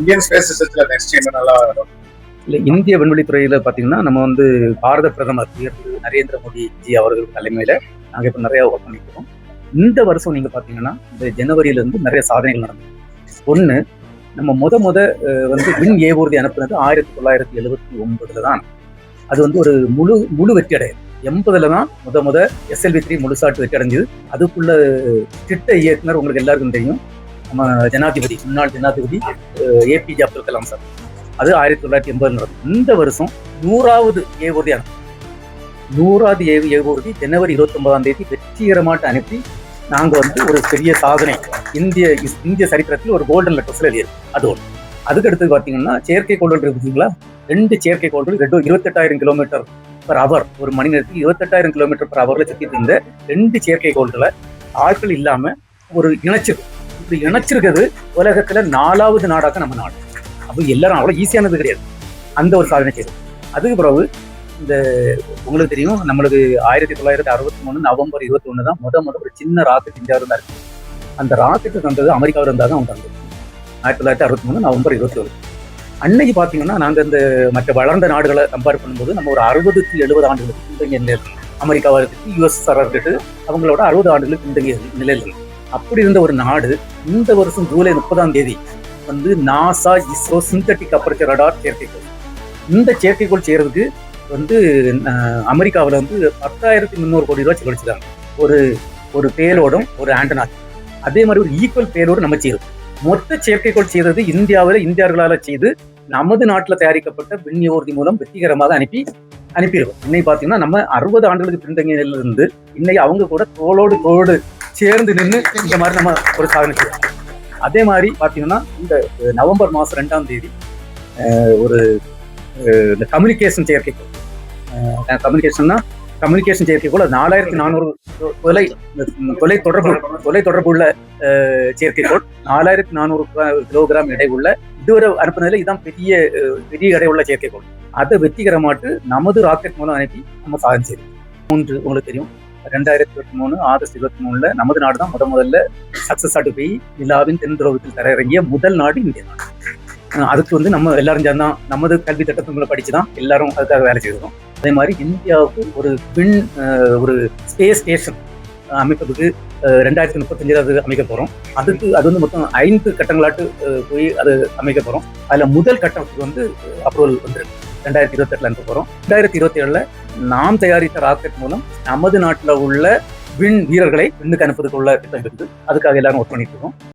Indian space சிஸ்டத்துல next என்னென்னலாம் இல்லை இந்திய விண்வெளித்துறையில் பார்த்தீங்கன்னா நம்ம வந்து பாரத பிரதமர் நரேந்திர மோடி ஜி அவர்கள் தலைமையில் நாங்கள் இப்போ நிறையா ஒர்க் பண்ணிக்கிறோம் இந்த வருஷம் நீங்கள் பார்த்தீங்கன்னா இந்த ஜனவரியிலேருந்து நிறைய சாதனைகள் நடந்தது. ஒன்று நம்ம முத முத வந்து விண் ஏவூர்தி அனுப்புனது ஆயிரத்தி தொள்ளாயிரத்தி எழுபத்தி ஒன்பதுல தான். அது வந்து ஒரு முழு முழு வெற்றி அடையுது. எண்பதுல தான் முத முத எஸ்எல்வி த்ரீ முழுசாட்டு வெற்றி அடைஞ்சது. அதுக்குள்ள திட்ட இயக்குனர் உங்களுக்கு எல்லாருக்கும் தெரியும். நம்ம ஜனாதிபதி முன்னாள் ஜனாதிபதி ஏபிஜே அப்துல் கலாம் சார். அது ஆயிரத்தி தொள்ளாயிரத்தி எண்பது நடக்கும் இந்த வருஷம் நூறாவது ஏவூர்தி அனுப்பு நூறாவது ஏவு ஏவூர்தி ஜனவரி இருபத்தி ஒன்பதாம் தேதி வெற்றிகரமாட்டு அனுப்பி நாங்க வந்து ஒரு பெரிய சாதனை இந்திய இஸ்- இந்திய சரித்திரத்தில் ஒரு கோல்டன் லெட்டர்ஸில் எழுதியது அது ஒன்று அதுக்கு அடுத்து பார்த்தீங்கன்னா செயற்கைக்கோள்கள் இருக்கு இருக்குதுங்களா ரெண்டு செயற்கை கோள்கள் ரெண்டு இருபத்தெட்டாயிரம் கிலோமீட்டர் பர் அவர் ஒரு மணி நேரத்துக்கு இருபத்தெட்டாயிரம் கிலோமீட்டர் பர் அவரில் சுற்றிட்டு இருந்த ரெண்டு செயற்கை கோள்களை ஆட்கள் இல்லாமல் ஒரு இணைச்சிருக்கு. இப்படி இணைச்சிருக்கிறது உலகத்துல நாலாவது நாடாக நம்ம நாடு. அப்போ எல்லாரும் அவ்வளோ ஈஸியானது கிடையாது. அந்த ஒரு சாதனை செய்து அதுக்கு பிறகு இந்த உங்களுக்கு தெரியும் நம்மளுக்கு ஆயிரத்தி தொள்ளாயிரத்தி அறுபத்தி மூணு நவம்பர் இருபத்தி ஒன்று தான் முத முத ஒரு சின்ன ராக்கெட் இந்தியாவில் தான் இருக்கு அந்த ராக்கெட்டு தந்தது அமெரிக்காவில் இருந்தால் தான் அவங்க தந்தது ஆயிரத்தி தொள்ளாயிரத்தி அறுபத்தி மூணு நவம்பர் இருபத்தி ஒன்று அன்னைக்கு பார்த்தீங்கன்னா நாங்கள் இந்த மற்ற வளர்ந்த நாடுகளை கம்பேர் பண்ணும்போது நம்ம ஒரு அறுபதுக்கு எழுபது ஆண்டுகளுக்கு பின்தங்கிய நிலையில் அமெரிக்காவாக இருக்கட்டும் யூஎஸ்ஆர் இருக்கட்டும் அவங்களோட அறுபது ஆண்டுகளுக்கு பின்தங்கிய நிலையில் இருக்கு அப்படி இருந்த ஒரு நாடு இந்த வருஷம் ஜூலை முப்பதாம் தேதி வந்து NASA ISRO synthetic aperture radar செயற்கைக்கோள். இந்த செயற்கைக்கோள் செய்யறதுக்கு வந்து அமெரிக்காவில் அமெரிக்காவுல வந்து பத்தாயிரத்தி முந்நூறு கோடி ரூபாய் செலவழிச்சிருக்காங்க. ஒரு ஒரு பேலோடும் ஒரு ஆண்டனா அதே மாதிரி ஒரு ஈக்குவல் பேலோடு நம்ம செய்யறோம் மொத்த செயற்கைக்கோள் செய்தது இந்தியாவில் இந்தியர்களால செய்து நமது நாட்டில் தயாரிக்கப்பட்ட விண்ணியோர்தி மூலம் வெற்றிகரமாக அனுப்பி அனுப்பிடுவோம் இன்னைக்கு பார்த்தீங்கன்னா நம்ம அறுபது ஆண்டுகளுக்கு பின்தங்கியிலிருந்து இருந்து இன்னைக்கு அவங்க கூட தோளோடு தோடு சேர்ந்து நின்று இந்த மாதிரி நம்ம ஒரு சாதனை செய்யலாம். அதே மாதிரி பார்த்தீங்கன்னா இந்த நவம்பர் மாதம் ரெண்டாம் தேதி ஒரு இந்த கம்யூனிகேஷன் செயற்கைக்கோள் கம்யூனிகேஷன்னா கம்யூனிகேஷன் செயற்கைக்கோள் அது நாலாயிரத்தி நானூறு தொலை தொலை தொடர்பு தொலை தொடர்பு உள்ள அஹ், செயற்கைக்கோள் நாலாயிரத்தி நானூறு கிலோகிராம் எடை உள்ள இதுவரை அனுப்புனதுல இதுதான் பெரிய பெரிய எடை உள்ள செயற்கைக்கோள் அதை வெற்றிகரமாட்டு நமது ராக்கெட் மூலம் அனுப்பி நம்ம சாதனை செய்தோம் மூன்று உங்களுக்கு தெரியும். ரெண்டாயிரத்தி இருபத்தி மூணு ஆகஸ்ட் இருபத்தி மூணுல நமது நாடு தான் முத முதல்ல சக்சஸ் ஆட்டு போய் நிலாவின் தென் துரோகத்தில் தரையிறங்கிய முதல் நாடு இந்திய. நாடு அதுக்கு வந்து நம்ம எல்லாரும் சேர்ந்தான். நமது கல்வி திட்டத்துங்களை படிச்சு தான் எல்லாரும் அதுக்காக வேலை செய்திருக்கோம். அதே மாதிரி இந்தியாவுக்கு ஒரு விண் ஒரு ஸ்பேஸ் ஸ்டேஷன் அமைப்பதுக்கு ரெண்டாயிரத்தி முப்பத்தஞ்சில் அது அமைக்க போகிறோம் அதுக்கு அது வந்து மொத்தம் ஐந்து கட்டங்களாட்டு போய் அது அமைக்க போகிறோம் அதில் முதல் கட்டத்துக்கு வந்து அப்ரூவல் வந்துருக்கு. ரெண்டாயிரத்தி இருபத்தெட்டில் அனுப்ப போகிறோம் ரெண்டாயிரத்தி இருபத்தி ஏழில் நாம் தயாரித்த ராக்கெட் மூலம் நமது நாட்டில் உள்ள விண் வீரர்களை விண்ணுக்கு அனுப்புறதுக்குள்ள திட்டம் இருக்குது அதுக்காக எல்லாரும் ஒர்க் பண்ணிட்டு இருக்கோம்.